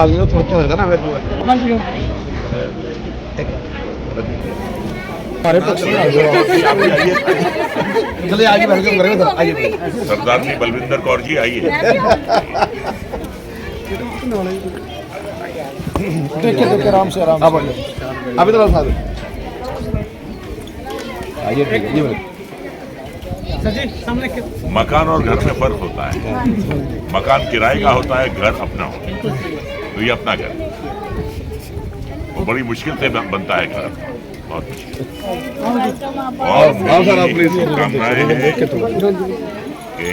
ಲಾಗಿರೋ ತೋರ್ತಿವರ್ಗ ನಾವೇನು चलिए आगे वेलकम सरदार जी बलविंदर कौर जी आइए अभी तो साहब मकान और घर में फ़र्क होता है मकान किराए का होता है घर अपना होता है तो ये अपना घर। वो बड़ी मुश्किल से बनता है घर। बहुत मुश्किल। और आप मेरी शुभकामनाएँ हैं। कि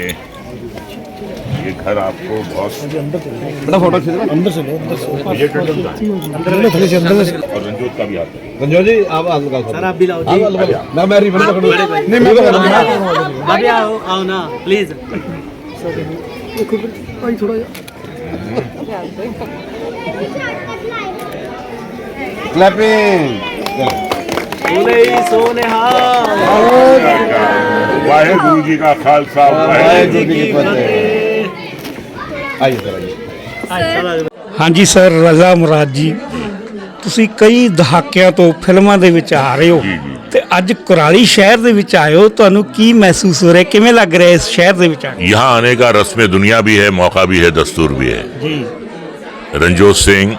ये घर आपको बहुत बड़ा फ़ोटो खींचना अंदर से लो अंदर से ये टंडन अंदर थोड़ी सी अंदर से। और रंजोत का भी आता है। रंजो जी आप हाथ लगा सर आप भी लाओ। जी मैं मैं रिबन पकड़ूं नहीं मैं पकड़ूँगा अभी आओ आओ ना प्लीज़ भाई थोड़ा क्लैपिंग बोले सोनेहाल वाहेगुरु जी का खालसा वाहेगुरु वाहेगुरु जी की फतेह आइए सर आइए ਹਾਂਜੀ ਸਰ ਰਜ਼ਾ ਮੁਰਾਦ ਜੀ ਤੁਸੀਂ ਕਈ ਦਹਾਕਿਆਂ ਤੋਂ ਫਿਲਮਾਂ ਦੇ ਵਿੱਚ ਆ ਰਹੇ ਹੋ ਜੀ, ਜੀ। ਤੇ ਅੱਜ ਕੁਰਾਲੀ ਸ਼ਹਿਰ ਦੇ ਵਿੱਚ ਆਏ ਹੋ ਤੁਹਾਨੂੰ ਕੀ ਮਹਿਸੂਸ ਹੋ ਰਿਹਾ ਕਿਵੇਂ ਲੱਗ ਰਿਹਾ ਇਸ ਸ਼ਹਿਰ ਦੇ ਵਿੱਚ ਆ ਕੇ यहाँ आने का रस्म दुनिया भी है मौका भी है दस्तूर भी है ਜੀ रंजोत सिंह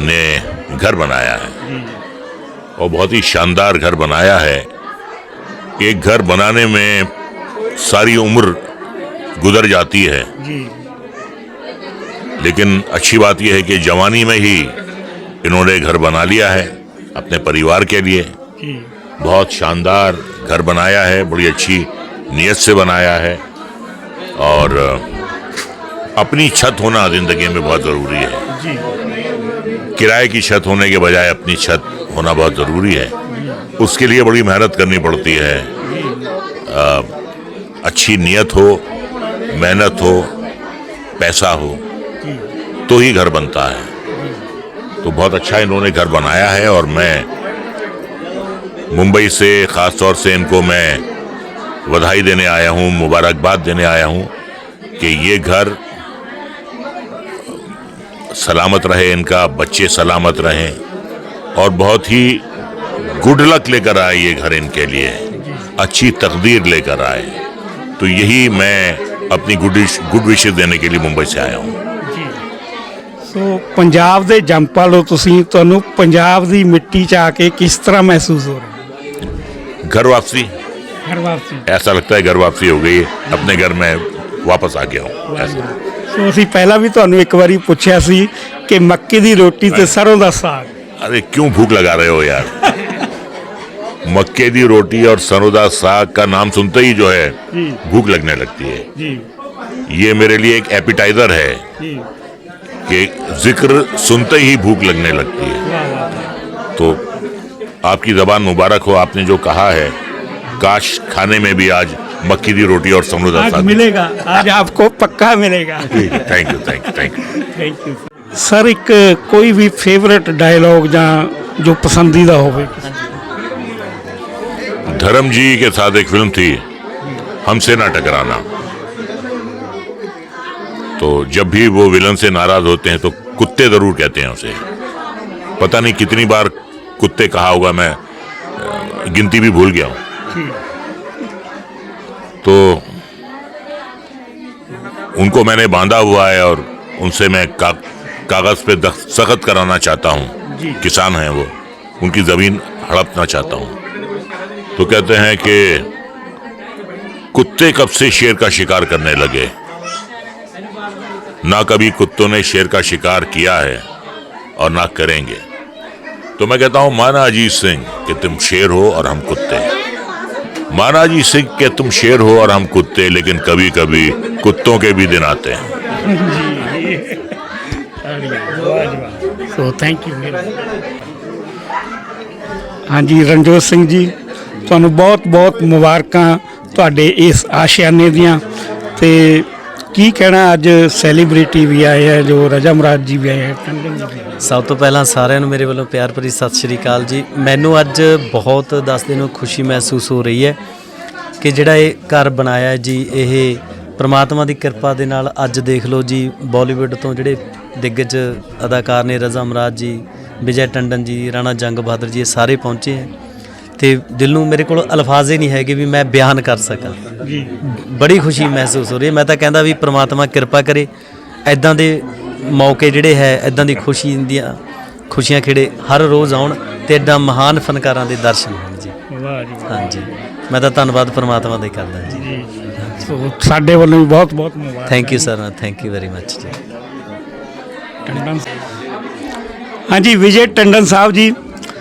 ने घर बनाया है। और बहुत ही शानदार घर बनाया है। एक घर बनाने में सारी उम्र गुजर जाती है। लेकिन अच्छी बात यह है कि जवानी में ही इन्होंने घर बना लिया है अपने परिवार के लिए। बहुत शानदार घर बनाया है बड़ी अच्छी नीयत से बनाया है। और अपनी छत होना ज़िंदगी में बहुत ज़रूरी है। किराए की छत होने के बजाय अपनी छत होना बहुत ज़रूरी है। उसके लिए बड़ी मेहनत करनी पड़ती है। अ, अच्छी नीयत हो मेहनत हो पैसा हो तो ही घर बनता है। तो बहुत अच्छा इन्होंने घर बनाया है और मैं मुंबई से ख़ास तौर से इनको मैं बधाई देने आया हूँ मुबारकबाद देने आया हूँ कि ये घर सलामत रहे इनका बच्चे सलामत रहें और बहुत ही गुड लक लेकर आए ये घर इनके लिए अच्छी तकदीर लेकर आए तो यही मैं अपनी गुड गुड विशेष देने के लिए मुंबई से आया हूँ ਸੋ ਪੰਜਾਬ ਦੇ ਜੰਪਲ ਹੋ ਤੁਸੀਂ ਤੁਹਾਨੂੰ ਪੰਜਾਬ ਦੀ ਮਿੱਟੀ 'ਚ ਆ ਕੇ ਕਿਸ ਤਰ੍ਹਾਂ ਮਹਿਸੂਸ ਹੋ ਰਿਹਾ घर वापसी ਘਰ ਵਾਪਸੀ ऐसा लगता है घर वापसी हो गई है अपने घर में वापस आ गया हूँ ऐसा ਸੋ ਅਸੀਂ ਪਹਿਲਾਂ ਵੀ ਤੁਹਾਨੂੰ ਇੱਕ ਵਾਰੀ ਪੁੱਛਿਆ ਸੀ ਕਿ ਮੱਕੀ ਦੀ ਰੋਟੀ ਤੇ ਸਰੋਂ ਦਾ ਸਾਗ अरे क्यों भूख लगा रहे हो यार मक्के दी रोटी और सरोदा साग का नाम सुनते ही जो है जी। भूख लगने लगती है ਜੀ ये मेरे लिए एक एपिटाइजर है ਜੀ कि जिक्र सुनते ही भूख लगने लगती है ਵਾਹ ਵਾਹ तो आपकी जबान मुबारक हो आपने जो कहा है काश खाने में भी आज मक्की की रोटी और समुद्र आज मिलेगा आज आपको पक्का मिलेगा। Thank you thank you thank you thank you sir एक कोई भी फेवरेट डायलॉग या जो पसंदीदा हो धर्म जी के साथ एक फ़िल्म थी हमसे ना टकराना। तो जब भी वो विलन से नाराज़ होते हैं तो कुत्ते ज़रूर कहते हैं उसे। पता नहीं कितनी बार कुत्ते कहा होगा मैं गिनती भी भूल गया हूँ। तो उनको मैंने बांधा हुआ है और उनसे मैं का, कागज़ पे दस्तखत कराना चाहता हूँ। किसान हैं वो। उनकी ज़मीन हड़पना चाहता हूँ। तो कहते हैं कि कुत्ते कब से शेर का शिकार करने लगे? ना कभी कुत्तों ने शेर का शिकार किया है और ना करेंगे। तो मैं कहता हूँ माना अजीत सिंह कि तुम शेर हो और हम कुत्ते माना जी सिंह के तुम शेर हो और हम कुत्ते लेकिन कभी कभी कुत्तों के भी दिन आते हैं ਸੋ ਥੈਂਕ ਯੂ ਹਾਂਜੀ ਰਣਜੋਤ ਸਿੰਘ ਜੀ ਤੁਹਾਨੂੰ ਬਹੁਤ ਬਹੁਤ ਮੁਬਾਰਕਾਂ ਤੁਹਾਡੇ ਇਸ ਆਸ਼ਿਆਨੇ ਦੀਆਂ ਤੇ ਕੀ ਕਹਿਣਾ ਅੱਜ ਸੈਲੀਬ੍ਰਿਟੀ ਵੀ ਆਏ ਹੈ ਜੋ ਰਜਾ ਮੁਰਾਦ ਜੀ ਵੀ ਆਏ ਹੈ ਟੰਡਨ ਜੀ ਵੀ ਆਏ ਹੈ। ਸਭ ਤੋਂ ਪਹਿਲਾਂ ਸਾਰਿਆਂ ਨੂੰ ਮੇਰੇ ਵੱਲੋਂ ਪਿਆਰ ਭਰੀ ਸਤਿ ਸ਼੍ਰੀ ਅਕਾਲ ਜੀ ਮੈਨੂੰ ਅੱਜ ਬਹੁਤ ਦੱਸਦੇ ਨੂੰ ਖੁਸ਼ੀ ਮਹਿਸੂਸ ਹੋ ਰਹੀ ਹੈ ਕਿ ਜਿਹੜਾ ਇਹ ਘਰ ਬਣਾਇਆ ਹੈ ਜੀ, ਇਹ ਪ੍ਰਮਾਤਮਾ ਦੀ ਕਿਰਪਾ ਦੇ ਨਾਲ ਅੱਜ ਦੇਖ ਲਓ ਜੀ, ਬਾਲੀਵੁੱਡ ਤੋਂ ਜਿਹੜੇ ਦਿੱਗਜ ਅਦਾਕਾਰ ਨੇ ਰਜ਼ਾ ਮਰਾਜ ਜੀ, ਵਿਜੇ ਟੰਡਨ ਜੀ, ਰਾਣਾ ਜੰਗ ਬਹਾਦਰ ਜੀ, ਇਹ ਸਾਰੇ ਪਹੁੰਚੇ ਹੈ ਤੇ ਦਿਲ ਨੂੰ ਮੇਰੇ ਕੋਲ ਅਲਫਾਜ਼ ਹੀ ਨਹੀਂ ਹੈਗੇ ਵੀ ਮੈਂ ਬਿਆਨ ਕਰ ਸਕਾਂ। ਜੀ। ਬੜੀ ਖੁਸ਼ੀ ਮਹਿਸੂਸ ਹੋ ਰਹੀ ਹੈ। ਮੈਂ ਤਾਂ ਕਹਿੰਦਾ ਵੀ ਪ੍ਰਮਾਤਮਾ ਕਿਰਪਾ ਕਰੇ। ਐਦਾਂ ਦੇ ਮੌਕੇ ਜਿਹੜੇ ਹੈ ਐਦਾਂ ਦੀ ਖੁਸ਼ੀ ਦੀਆਂ ਖੁਸ਼ੀਆਂ ਖੇੜੇ ਹਰ ਰੋਜ਼ ਆਉਣ ਤੇ ਐਡਾ ਮਹਾਨ ਫਨਕਾਰਾਂ ਦੇ ਦਰਸ਼ਨ ਹੋਣ ਜੀ। ਵਾਹ ਜੀ ਹਾਂਜੀ। ਮੈਂ ਤਾਂ ਧੰਨਵਾਦ ਪ੍ਰਮਾਤਮਾ ਦਾ ਹੀ ਕਰਦਾ ਜੀ। ਸੋ ਸਾਡੇ ਵੱਲੋਂ ਵੀ ਬਹੁਤ ਬਹੁਤ ਮੁਬਾਰਕ। Thank you sir thank you very much ji. Tandon ਹਾਂਜੀ ਵਿਜੇ ਟੰਡਨ ਸਾਹਿਬ ਜੀ।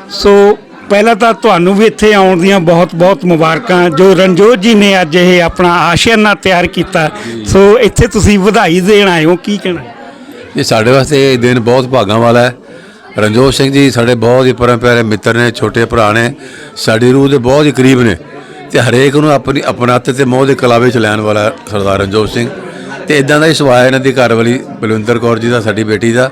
ਸੋ ਪਹਿਲਾਂ ਤਾਂ ਤੁਹਾਨੂੰ ਵੀ ਇੱਥੇ ਆਉਣ ਦੀਆਂ ਬਹੁਤ-ਬਹੁਤ ਮੁਬਾਰਕਾਂ ਜੋ ਰਣਜੋਤ ਜੀ ਨੇ ਅੱਜ ਇਹ ਆਪਣਾ ਆਸ਼ੀਆਨਾ ਤਿਆਰ ਕੀਤਾ। ਸੋ ਇੱਥੇ ਤੁਸੀਂ ਵਧਾਈ ਦੇਣ ਆਏ ਹੋ, ਕੀ ਕਹਿਣਾ? ਇਹ ਸਾਡੇ ਵਾਸਤੇ ਇਹ ਦਿਨ ਬਹੁਤ ਭਾਗਾਂ ਵਾਲਾ ਹੈ। ਰਣਜੋਤ ਸਿੰਘ ਜੀ ਸਾਡੇ ਬਹੁਤ ਹੀ ਪਰਮ ਪਿਆਰੇ ਮਿੱਤਰ ਨੇ, ਛੋਟੇ ਭਰਾ ਨੇ, ਸਾਡੀ ਰੂਹ ਦੇ ਬਹੁਤ ਹੀ ਕਰੀਬ ਨੇ ਤੇ ਹਰੇਕ ਨੂੰ ਆਪਣੀ ਅਪਣੱਤ ਤੇ ਮੋਹ ਦੇ ਕਲਾਵੇ ਚ ਲੈਣ ਵਾਲਾ ਸਰਦਾਰ ਰਣਜੋਤ ਸਿੰਘ। ਤੇ ਇਦਾਂ ਦਾ ਹੀ ਸੁਭਾਅ ਹੈ ਇਹਨਾਂ ਦੀ ਘਰ ਵਾਲੀ ਬਲਵਿੰਦਰ ਕੌਰ ਜੀ ਦਾ, ਸਾਡੀ ਬੇਟੀ ਦਾ।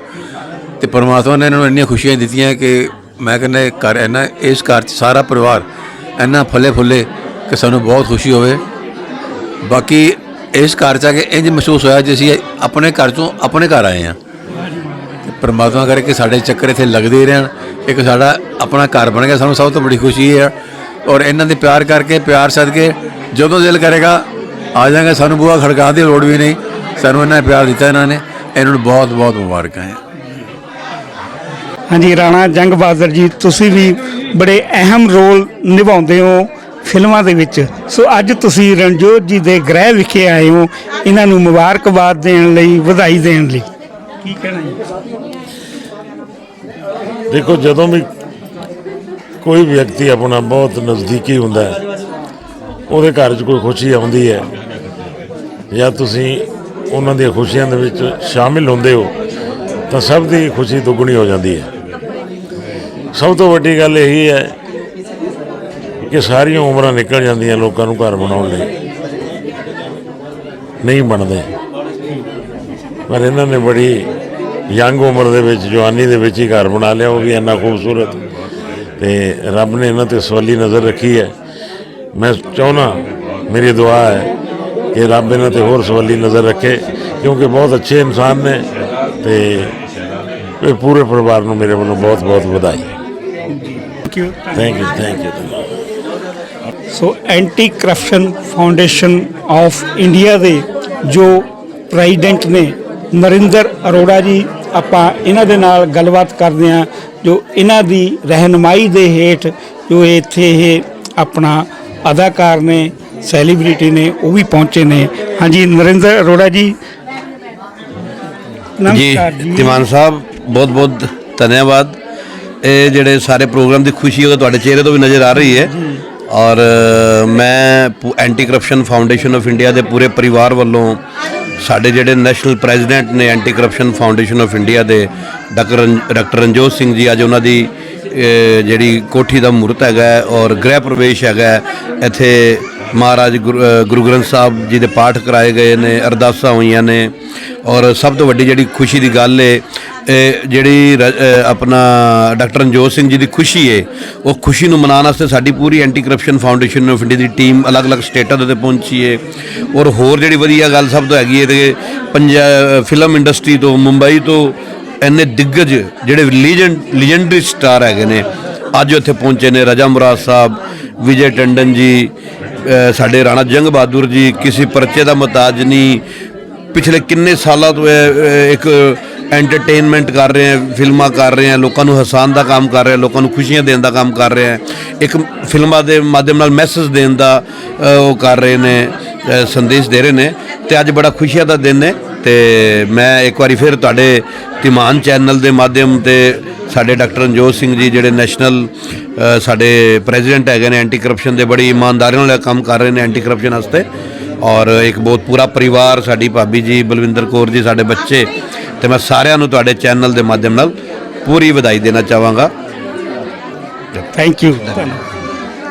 ਤੇ ਪਰਮਾਤਮਾ ਨੇ ਇਹਨਾਂ ਨੂੰ ਇੰਨੀਆਂ ਖੁਸ਼ੀਆਂ ਦਿੱਤੀਆਂ ਕਿ ਮੈਂ ਕਹਿੰਦਾ ਇਹ ਘਰ ਇਹਨਾਂ ਇਸ ਘਰ 'ਚ ਸਾਰਾ ਪਰਿਵਾਰ ਇੰਨਾ ਫੁੱਲੇ ਫੁੱਲੇ ਕਿ ਸਾਨੂੰ ਬਹੁਤ ਖੁਸ਼ੀ ਹੋਵੇ। ਬਾਕੀ ਇਸ ਘਰ ਚ ਆ ਕੇ ਇੰਜ ਮਹਿਸੂਸ ਹੋਇਆ ਜਿਵੇਂ ਅਸੀਂ ਆਪਣੇ ਘਰ ਚੋਂ ਆਪਣੇ ਘਰ ਆਏ ਹਾਂ। ਪਰਮਾਤਮਾ ਪ੍ਰਮਾਤਮਾ ਕਰੇ ਕਿ ਸਾਡੇ ਚੱਕਰ ਇੱਥੇ ਲੱਗਦੇ ਰਹਿਣ, ਇੱਕ ਸਾਡਾ ਆਪਣਾ ਘਰ ਬਣ ਗਿਆ, ਸਾਨੂੰ ਸਭ ਤੋਂ ਬੜੀ ਖੁਸ਼ੀ ਹੈ ਔਰ ਇਹਨਾਂ ਦੇ ਪਿਆਰ ਕਰਕੇ, ਪਿਆਰ ਸਦਕੇ ਜਦੋਂ ਦਿਲ ਕਰੇਗਾ, ਆ ਜਾਵਾਂਗੇ ਸਾਨੂੰ ਬੂਹਾ ਖੜਕਾਉਣ ਦੀ ਲੋੜ ਵੀ ਨਹੀਂ। ਸਾਨੂੰ ਇਹਨਾਂ ਨੇ ਪਿਆਰ ਦਿੱਤਾ ਇਹਨਾਂ ਨੇ। ਇਹਨਾਂ ਨੂੰ ਬਹੁਤ ਬਹੁਤ ਮੁਬਾਰਕਾਂ ਹੈ। ਹਾਂਜੀ, ਰਾਣਾ ਜੰਗ ਬਹਾਦਰ ਜੀ, ਤੁਸੀਂ ਵੀ ਬੜੇ ਅਹਿਮ ਰੋਲ ਨਿਭਾਉਂਦੇ ਹੋ ਫਿਲਮਾਂ ਦੇ ਵਿੱਚ। ਸੋ ਅੱਜ ਤੁਸੀਂ ਰਣਜੋਤ ਜੀ ਦੇ ਗ੍ਰਹਿ ਵਿਖੇ ਆਏ ਹੋ, ਇਹਨਾਂ ਨੂੰ ਮੁਬਾਰਕਬਾਦ ਦੇਣ ਲਈ, ਵਧਾਈ ਦੇਣ ਲਈ। ਕੀ ਕਹਿਣਾ ਜੀ? ਦੇਖੋ, ਜਦੋਂ ਵੀ ਕੋਈ ਵਿਅਕਤੀ ਆਪਣਾ ਬਹੁਤ ਨਜ਼ਦੀਕੀ ਹੁੰਦਾ ਹੈ, ਉਹਦੇ ਘਰ 'ਚ ਕੋਈ ਖੁਸ਼ੀ ਆਉਂਦੀ ਹੈ, ਜਾਂ ਤੁਸੀਂ ਉਹਨਾਂ ਦੀਆਂ ਖੁਸ਼ੀਆਂ ਦੇ ਵਿੱਚ ਸ਼ਾਮਿਲ ਹੁੰਦੇ ਹੋ, ਤਾਂ ਸਭ ਦੀ ਖੁਸ਼ੀ ਦੁੱਗਣੀ ਹੋ ਜਾਂਦੀ ਹੈ। ਸਭ ਤੋਂ ਵੱਡੀ ਗੱਲ ਇਹੀ ਹੈ ਕਿ ਸਾਰੀਆਂ ਉਮਰਾਂ ਨਿਕਲ ਜਾਂਦੀਆਂ ਲੋਕਾਂ ਨੂੰ ਘਰ ਬਣਾਉਣ ਲਈ। ਨਹੀਂ ਬਣਦੇ। ਪਰ ਇਹਨਾਂ ਨੇ ਬੜੀ ਯੰਗ ਉਮਰ ਦੇ ਵਿੱਚ, ਜਵਾਨੀ ਦੇ ਵਿੱਚ ਹੀ ਘਰ ਬਣਾ ਲਿਆ, ਉਹ ਵੀ ਇੰਨਾ ਖੂਬਸੂਰਤ। ਤੇ ਰੱਬ ਨੇ ਇਹਨਾਂ ਤੇ ਸਵਾਲੀ ਨਜ਼ਰ ਰੱਖੀ ਹੈ। ਮੈਂ ਚਾਹੁੰਦਾ, ਮੇਰੀ ਦੁਆ ਹੈ ਕਿ ਰੱਬ ਇਹਨਾਂ ਤੇ ਹੋਰ ਸਵਾਲੀ ਨਜ਼ਰ ਰੱਖੇ, ਕਿਉਂਕਿ ਬਹੁਤ ਅੱਛੇ ਇਨਸਾਨ ਨੇ ਤੇ ਇਹ ਪੂਰੇ ਪਰਿਵਾਰ ਨੂੰ ਮੇਰੇ ਵੱਲੋਂ ਬਹੁਤ ਬਹੁਤ ਵਧਾਈ thank you thank you thank you so anti corruption foundation of India ਦੇ ਜੋ ਪ੍ਰੈਜ਼ੀਡੈਂਟ ਨੇ ਨਰਿੰਦਰ ਅਰੋੜਾ ਜੀ ਆਪਾਂ ਇਹਨਾਂ ਦੇ ਨਾਲ ਗੱਲਬਾਤ ਕਰਦੇ ਹਾਂ ਜੋ ਇਹਨਾਂ ਦੀ ਰਹਿਨਮਾਈ ਦੇ ਹੇਠ ਜੋ ਇੱਥੇ ਇਹ ਆਪਣਾ ਅਦਾਕਾਰ ਨੇ ਸੈਲੀਬ੍ਰਿਟੀ ਨੇ ਉਹ ਵੀ ਪਹੁੰਚੇ ਨੇ। ਹਾਂਜੀ ਨਰਿੰਦਰ ਅਰੋੜਾ ਜੀ। ਨਮਸਕਾਰ ਜੀ। ਤਿਮਾਨ ਸਾਹਿਬ ਬਹੁਤ ਬਹੁਤ ਧੰਨਵਾਦ। ਇਹ ਜਿਹੜੇ ਸਾਰੇ ਪ੍ਰੋਗਰਾਮ ਦੀ ਖੁਸ਼ੀ ਉਹ ਤੁਹਾਡੇ ਚਿਹਰੇ ਤੋਂ ਵੀ ਨਜ਼ਰ ਆ ਰਹੀ ਹੈ। ਔਰ ਮੈਂ ਪੂ- anti corruption foundation of India ਦੇ ਪੂਰੇ ਪਰਿਵਾਰ ਵੱਲੋਂ ਸਾਡੇ ਜਿਹੜੇ ਨੈਸ਼ਨਲ ਪ੍ਰੈਜ਼ੀਡੈਂਟ ਨੇ anti corruption foundation of India ਦੇ ਡਾਕਟਰ ਰਣ- ਡਾਕਟਰ ਰਣਜੋਤ ਸਿੰਘ ਜੀ, ਅੱਜ ਉਹਨਾਂ ਦੀ ਜਿਹੜੀ ਕੋਠੀ ਦਾ ਮੂਰਤ ਹੈਗਾ ਔਰ ਗ੍ਰਹਿ ਪ੍ਰਵੇਸ਼ ਹੈਗਾ ਇੱਥੇ ਮਹਾਰਾਜ ਗੁਰੂ ਗੁਰੂ ਗ੍ਰੰਥ ਸਾਹਿਬ ਜੀ ਦੇ ਪਾਠ ਕਰਾਏ ਗਏ ਨੇ, ਅਰਦਾਸਾਂ ਹੋਈਆਂ ਨੇ। ਔਰ ਸਭ ਤੋਂ ਵੱਡੀ ਜਿਹੜੀ ਖੁਸ਼ੀ ਦੀ ਗੱਲ ਏ ਇਹ ਜਿਹੜੀ ਰ- ਅ, ਆਪਣਾ ਡਾਕਟਰ ਰਣਜੋਤ ਸਿੰਘ ਜੀ ਦੀ ਖੁਸ਼ੀ ਏ ਉਹ ਖੁਸ਼ੀ ਨੂੰ ਮਨਾਉਣ ਵਾਸਤੇ ਸਾਡੀ ਪੂਰੀ anti corruption foundation of India the team ਅਲੱਗ-ਅਲੱਗ ਸਟੇਟਾਂ ਦੇ ਉੱਤੇ ਪਹੁੰਚੀ ਏ। ਔਰ ਹੋਰ ਜਿਹੜੀ ਵਧੀਆ ਗੱਲ ਸਭ ਤੋਂ ਹੈਗੀ ਏ ਤੇ ਪੰਜਾਬ ਫਿਲਮ ਇੰਡਸਟਰੀ ਤੋਂ ਮੁੰਬਈ ਤੋਂ ਇੰਨੇ ਦਿੱਗਜ ਜਿਹੜੇ ਲੀਜੈਂਡ ਲੀਜੈਂਡਰੀ ਸਟਾਰ ਹੈਗੇ ਨੇ ਅੱਜ ਉੱਥੇ ਪਹੁੰਚੇ ਨੇ ਰਜਾ ਮੁਰਾਦ ਸਾਹਿਬ ਵਿਜੇ ਟੰਡਨ ਜੀ ਅ, ਸਾਡੇ ਰਾਣਾ ਜੰਗ ਬਹਾਦਰ ਜੀ ਕਿਸੇ ਪਰਚੇ ਦਾ ਮੁਹਤਾਜ ਨਹੀਂ। ਪਿਛਲੇ ਕਿੰਨੇ ਸਾਲਾਂ ਤੋਂ ਇਹ, ਅ, ਇੱਕ ਐਂਟਰਟੇਨਮੈਂਟ ਕਰ ਰਹੇ ਹੈ, ਫਿਲਮਾਂ ਕਰ ਰਹੇ ਹੈ, ਲੋਕਾਂ ਨੂੰ ਹਸਾਨ ਦਾ ਕੰਮ ਕਰ ਰਹੇ ਹੈ, ਲੋਕਾਂ ਨੂੰ ਖੁਸ਼ੀਆਂ ਦੇਣ ਦਾ ਕੰਮ ਕਰ ਰਹੇ ਹੈ। ਇੱਕ ਫਿਲਮਾਂ ਦੇ ਮਾਧਿਅਮ ਨਾਲ ਮੈਸੇਜ ਦੇਣ ਦਾ ਉਹ ਕਰ ਰਹੇ ਨੇ ਸੰਦੇਸ਼ ਦੇ ਰਹੇ ਨੇ ਤੇ ਅੱਜ ਬੜਾ ਖੁਸ਼ੀਆਂ ਦਾ ਦਿਨ ਹੈ ਤੇ ਮੈਂ ਇੱਕ ਵਾਰੀ ਫਿਰ ਤੁਹਾਡੇ ਤਿਮਾਨ ਚੈਨਲ ਦੇ ਮਾਧਿਅਮ ਤੇ ਸਾਡੇ ਡਾਕਟਰ ਰਣਜੋਤ ਸਿੰਘ ਜੀ ਜਿਹੜੇ ਨੈਸ਼ਨਲ ਸਾਡੇ ਪ੍ਰੈਜ਼ੀਡੈਂਟ ਹੈਗੇ ਨੇ ਐਂਟੀ ਕਰਪਸ਼ਨ ਦੇ ਬੜੀ ਇਮਾਨਦਾਰੀ ਨਾਲ ਕੰਮ ਕਰ ਰਹੇ ਨੇ ਐਂਟੀ ਕਰਪਸ਼ਨ ਵਾਸਤੇ। ਔਰ ਇੱਕ ਬਹੁਤ ਪੂਰਾ ਪਰਿਵਾਰ ਸਾਡੀ ਭਾਬੀ ਜੀ ਬਲਵਿੰਦਰ ਕੌਰ ਜੀ, ਸਾਡੇ ਬੱਚੇ ਤੇ ਮੈਂ ਸਾਰਿਆਂ ਨੂੰ ਤੁਹਾਡੇ ਚੈਨਲ ਦੇ ਮਾਧਿਅਮ ਨਾਲ ਪੂਰੀ ਵਧਾਈ ਦੇਣਾ ਚਾਹਾਂਗਾ। Thank you